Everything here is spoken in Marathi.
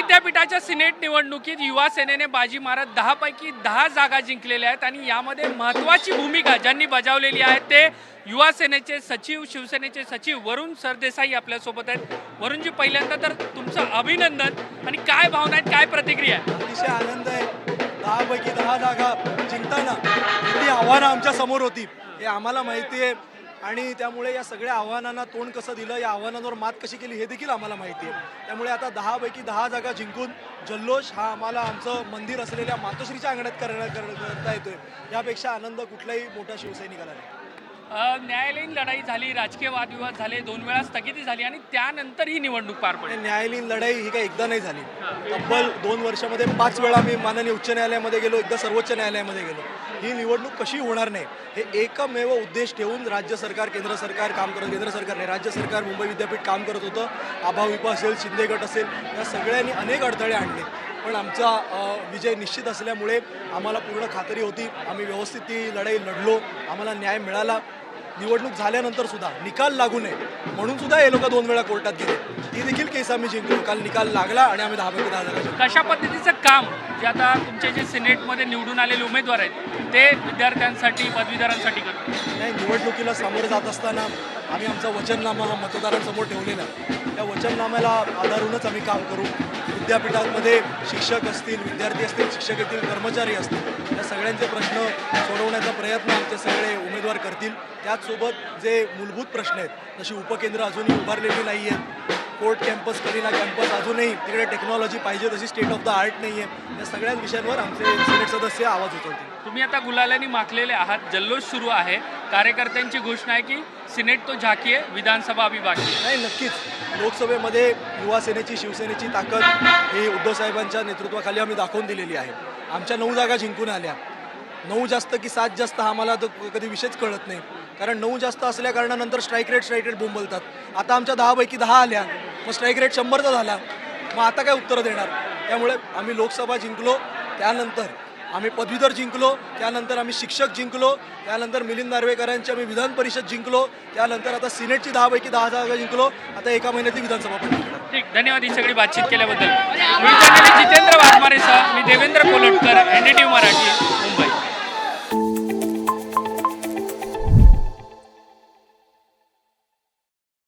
विद्यापीठाच्या सिनेट निवडणुकीत युवा सेनेने बाजी मारत दहापैकी दहा जागा जिंकलेल्या आहेत आणि यामध्ये महत्त्वाची भूमिका ज्यांनी बजावलेली आहे ते युवा सेनेचे सचिव शिवसेनेचे सचिव वरुण सरदेसाई आपल्यासोबत आहेत. वरुणजी पहिल्यांदा तर तुमचं अभिनंदन आणि काय भावना आहेत काय प्रतिक्रिया आहे अतिशय आनंद आहे. दहापैकी दहा जागा जिंकताना किती आव्हानं आमच्यासमोर होती हे आम्हाला माहिती आहे. आणि त्यामुळे या सगळ्या आव्हानांना तोंड कसं दिलं या आव्हानांवर मात कशी केली हे देखील आम्हाला माहिती आहे. त्यामुळे आता दहापैकी दहा जागा जिंकून जल्लोष हा आम्हाला आमचं मंदिर असलेल्या मातोश्रीच्या अंगणात करता येतोय. यापेक्षा आनंद कुठलाही मोठा शिवसैनिकाला नाही. न्यायालयीन लढाई झाली राजकीय वादविवाद झाले दोन वेळा स्थगिती झाली आणि त्यानंतर ही निवडणूक पार पडली. न्यायालयीन लढाई ही काही एकदा नाही झाली. तब्बल दोन वर्षामध्ये पाच वेळा मी माननीय उच्च न्यायालयामध्ये गेलो एकदा सर्वोच्च न्यायालयामध्ये गेलो. ही निवडणूक कशी होणार नाही हे एकमेव उद्देश ठेवून राज्य सरकार केंद्र सरकार काम करत केंद्र सरकार नाही राज्य सरकार मुंबई विद्यापीठ काम करत होतं. आभा विपा असेल शिंदे गट असेल या सगळ्यांनी अनेक अडथळे आणले. पण आमचा विजय निश्चित असल्यामुळे आम्हाला पूर्ण खात्री होती. आम्ही व्यवस्थित ती लढाई लढलो. आम्हाला न्याय मिळाला. निवडणूक झाल्यानंतर सुद्धा निकाल लागू नये. म्हणून सुद्धा हे लोक दोन वेळा कोर्टात गेले. ती देखील केस आम्ही जिंकलो. काल निकाल लागला आणि आम्ही दहा पैकी दहा जागा कशा पद्धतीचं काम जे आता तुमचे जे सिनेटमध्ये निवडून आलेले उमेदवार आहेत ते विद्यार्थ्यांसाठी पदवीधरांसाठी करतात. नाही निवडणुकीला सामोरं जात असताना आम्ही आमचा वचननामा मतदारांसमोर ठेवलेला आहे. त्या वचननाम्याला आधारूनच आम्ही काम करू. विद्यापीठांमध्ये शिक्षक असतील विद्यार्थी असतील शिक्षक येतील कर्मचारी असतील या सगळ्यांचे प्रश्न सोडवण्याचा प्रयत्न आमचे सगळे उमेदवार करतील. त्याचसोबत जे मूलभूत प्रश्न आहेत जशी उपकेंद्र अजूनही उभारलेली नाही आहेत कोर्ट कॅम्पस कलिना कॅम्पस अजूनही तिकडे टेक्नॉलॉजी पाहिजे तशी स्टेट ऑफ द आर्ट नाही आहे या सगळ्याच विषयांवर आमचे सिनेट सदस्य आवाज उठवतील. तुम्ही आता गुलालाने माखलेले आहात जल्लोष सुरू आहे. कार्यकर्त्यांची घोषणा आहे की सिनेट तो झाकीये विधानसभा अभी बाकी. नाही नक्कीच. लोकसभेमध्ये युवा सेनेची शिवसेनेची ताकद ही उद्धव साहेबांच्या नेतृत्वाखाली आम्ही दाखवून दिलेली आहे. आमच्या नऊ जागा जिंकून आल्या. नऊ जास्त की सात जास्त आम्हाला तर कधी विषयच कळत नाही. कारण नऊ जास्त असल्या कारणानंतर स्ट्राईक रेट स्ट्राईक रेट बोंबलतात. आता आमच्या दहापैकी दहा आल्या. मग स्ट्राईक रेट शंभरचा झाला. मग आता काय उत्तरं देणार? त्यामुळे आम्ही लोकसभा जिंकलो त्यानंतर आम्ही पदवीधर जिंकलो त्यानंतर आम्ही शिक्षक जिंकलो त्यानंतर मिलिंद नार्वेकरांची आम्ही विधान परिषद जिंकलो त्यानंतर आता सिनेटची दहापैकी दहा जागा जिंकलो आता एका महिन्यातली विधानसभा पण जिंकणार. ठीक धन्यवाद ही सगळी बातचीत केल्याबद्दल. मी जितेंद्र वाघमारेसह मी Devendra Kolatkar N D T Marathi Mumbai.